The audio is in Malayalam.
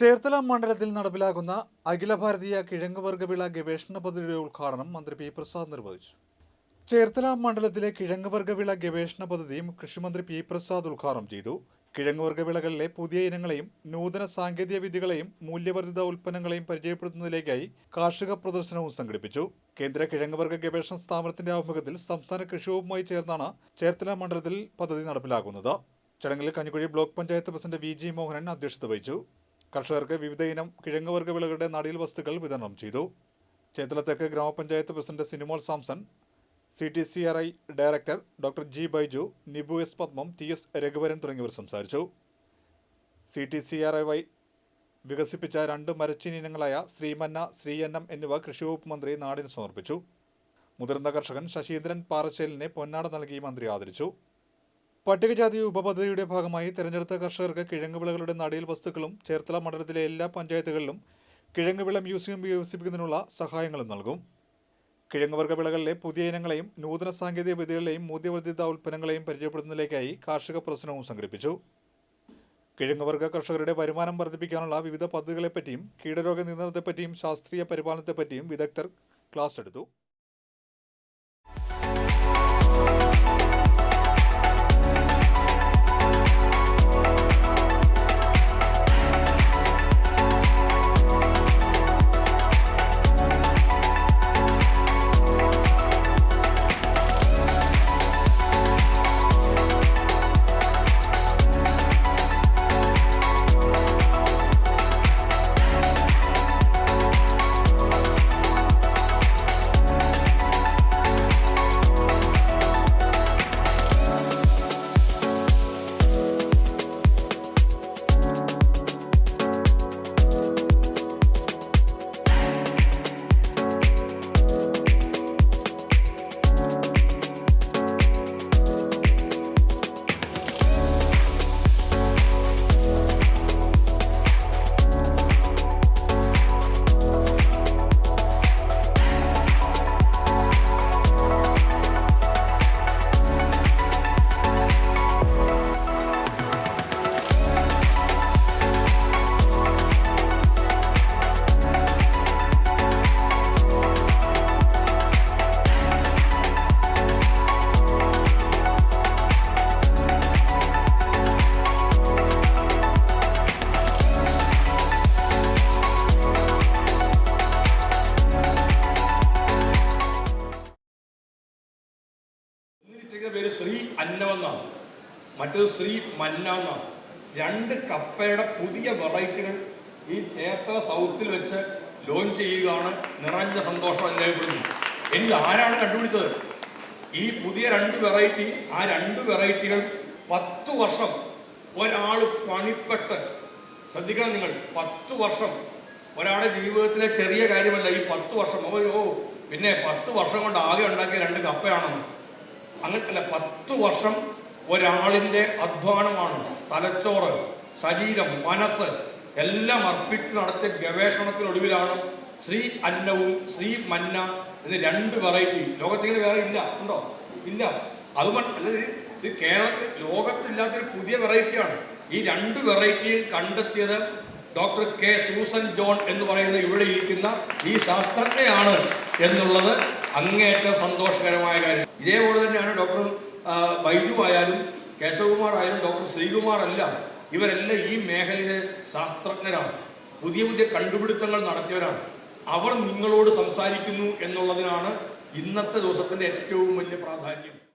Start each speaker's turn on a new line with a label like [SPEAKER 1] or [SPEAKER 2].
[SPEAKER 1] ചേർത്തല മണ്ഡലത്തിൽ നടപ്പിലാക്കുന്ന അഖില ഭാരതീയ കിഴങ്ങുവർഗവിള ഗവേഷണ പദ്ധതിയുടെ ഉദ്ഘാടനം മന്ത്രി പി പ്രസാദ് നിർവഹിച്ചു. ചേർത്തല മണ്ഡലത്തിലെ കിഴങ്ങുവർഗവിള ഗവേഷണ പദ്ധതിയും കൃഷിമന്ത്രി പി പ്രസാദ് ഉദ്ഘാടനം ചെയ്തു. കിഴങ്ങുവർഗ വിളകളിലെ പുതിയ ഇനങ്ങളെയും നൂതന സാങ്കേതിക വിദ്യകളെയും മൂല്യവർദ്ധിത ഉൽപ്പന്നങ്ങളെയും പരിചയപ്പെടുത്തുന്നതിലേക്കായി കാർഷിക പ്രദർശനവും സംഘടിപ്പിച്ചു. കേന്ദ്ര കിഴങ്ങുവർഗ ഗവേഷണ സ്ഥാപനത്തിന്റെ ആഭിമുഖ്യത്തിൽ സംസ്ഥാന കൃഷി വകുപ്പുമായി ചേർന്നാണ് ചേർത്തല മണ്ഡലത്തിൽ പദ്ധതി നടപ്പിലാക്കുന്നത്. ചടങ്ങിൽ Kanjikuzhi block panchayat president V G Mohanan അധ്യക്ഷത വഹിച്ചു. കർഷകർക്ക് വിവിധ ഇനം കിഴങ്ങുവർഗ വിളകളുടെ നടീൽ വസ്തുക്കൾ വിതരണം ചെയ്തു. ചേത്തലത്തേക്ക് ഗ്രാമപഞ്ചായത്ത് president Sinimol Samson C T C R I director doctor G Baiju Nibu S Padmam T S Raghuvaran തുടങ്ങിയവർ സംസാരിച്ചു. C T C R I Y വികസിപ്പിച്ച രണ്ട് മരച്ചീനി ഇനങ്ങളായ ശ്രീമന്ന ശ്രീയന്നം എന്നിവ കൃഷിവകുപ്പ് മന്ത്രി നാടിന് സമർപ്പിച്ചു. മുതിർന്ന കർഷകൻ ശശീന്ദ്രൻ പാറശ്ശേലിനെ പൊന്നാട നൽകി മന്ത്രി ആദരിച്ചു. പട്ടികജാതി ഉപപദ്ധതിയുടെ ഭാഗമായി തെരഞ്ഞെടുത്ത കർഷകർക്ക് കിഴങ്ങ് വിളകളുടെ വസ്തുക്കളും ചേർത്തല മണ്ഡലത്തിലെ എല്ലാ പഞ്ചായത്തുകളിലും കിഴങ്ങ് വിള മ്യൂസിയം വികസിപ്പിക്കുന്നതിനുള്ള സഹായങ്ങളും നൽകും. കിഴങ്ങുവർഗ വിളകളിലെ പുതിയ ഇനങ്ങളെയും നൂതന സാങ്കേതിക വിദ്യകളെയും മൂല്യവർദ്ധിത ഉൽപ്പന്നങ്ങളെയും പരിചയപ്പെടുത്തുന്നതിലേക്കായി കാർഷിക പ്രദർശനവും സംഘടിപ്പിച്ചു. കിഴങ്ങുവർഗ കർഷകരുടെ വരുമാനം വർദ്ധിപ്പിക്കാനുള്ള വിവിധ പദ്ധതികളെപ്പറ്റിയും കീടരോഗ നിയന്ത്രണത്തെപ്പറ്റിയും ശാസ്ത്രീയ പരിപാലനത്തെപ്പറ്റിയും വിദഗ്ധർ ക്ലാസ് എടുത്തു.
[SPEAKER 2] ഒന്നിലിട്ടിരിക്കുന്ന പേര് ശ്രീ അന്നമെന്നാണ് മറ്റത് ശ്രീ മന്ന എന്നാണ് രണ്ട് കപ്പയുടെ പുതിയ വെറൈറ്റികൾ ഈ തേത്ര സൗത്തിൽ വെച്ച് ലോഞ്ച് ചെയ്യുകയാണ്. നിറഞ്ഞ സന്തോഷം അനുഭവപ്പെടുന്നു എനിക്ക് ആരാണ് കണ്ടുപിടിച്ചത്? ഈ പുതിയ രണ്ട് വെറൈറ്റി ആ രണ്ട് വെറൈറ്റികൾ പത്ത് വർഷം ഒരാൾ പണിപ്പെട്ട് ശ്രദ്ധിക്കണം നിങ്ങൾ പത്ത് വർഷം. ഒരാളുടെ ജീവിതത്തിലെ ചെറിയ കാര്യമല്ല ഈ പത്ത് വർഷം. ഓ പിന്നെ പത്ത് വർഷം കൊണ്ട് ആകെ ഉണ്ടാക്കിയ രണ്ട് കപ്പയാണെന്ന്. അങ്ങനല്ല പത്ത് വർഷം ഒരാളിന്റെ അധ്വാനമാണ്. തലച്ചോറ് ശരീരം മനസ്സ് എല്ലാം അർപ്പിച്ച് നടത്തിയ ഗവേഷണത്തിനൊടുവിലാണ് ശ്രീ അന്നവും ശ്രീ മന്ന എന്ന് രണ്ട് വെറൈറ്റി. ലോകത്തിങ്ങനെ വേറെ ഇല്ല ഉണ്ടോ? ഇല്ല. അത് അല്ല ഇത് കേരളത്തിൽ ലോകത്തില്ലാത്തൊരു പുതിയ വെറൈറ്റിയാണ്. ഈ രണ്ട് വെറൈറ്റിയും കണ്ടെത്തിയത് ഡോക്ടർ കെ. സൂസൻ ജോൺ എന്ന് പറയുന്ന ഇവിടെ ഇരിക്കുന്ന ഈ ശാസ്ത്രജ്ഞയാണ് എന്നുള്ളത് അങ്ങേയറ്റം സന്തോഷകരമായ കാര്യം. ഇതേപോലെ തന്നെയാണ് ഡോക്ടർ ബൈജു ആയാലും കേശവകുമാർ ആയാലും ഡോക്ടർ ശ്രീകുമാർ എല്ലാം ഇവരെല്ലാം ഈ മേഖലയിലെ ശാസ്ത്രജ്ഞരാണ്. പുതിയ പുതിയ കണ്ടുപിടുത്തങ്ങൾ നടത്തിയവരാണ്. അവർ നിങ്ങളോട് സംസാരിക്കുന്നു എന്നുള്ളതിനാണ് ഇന്നത്തെ ദിവസത്തിന്റെ ഏറ്റവും വലിയ പ്രാധാന്യം.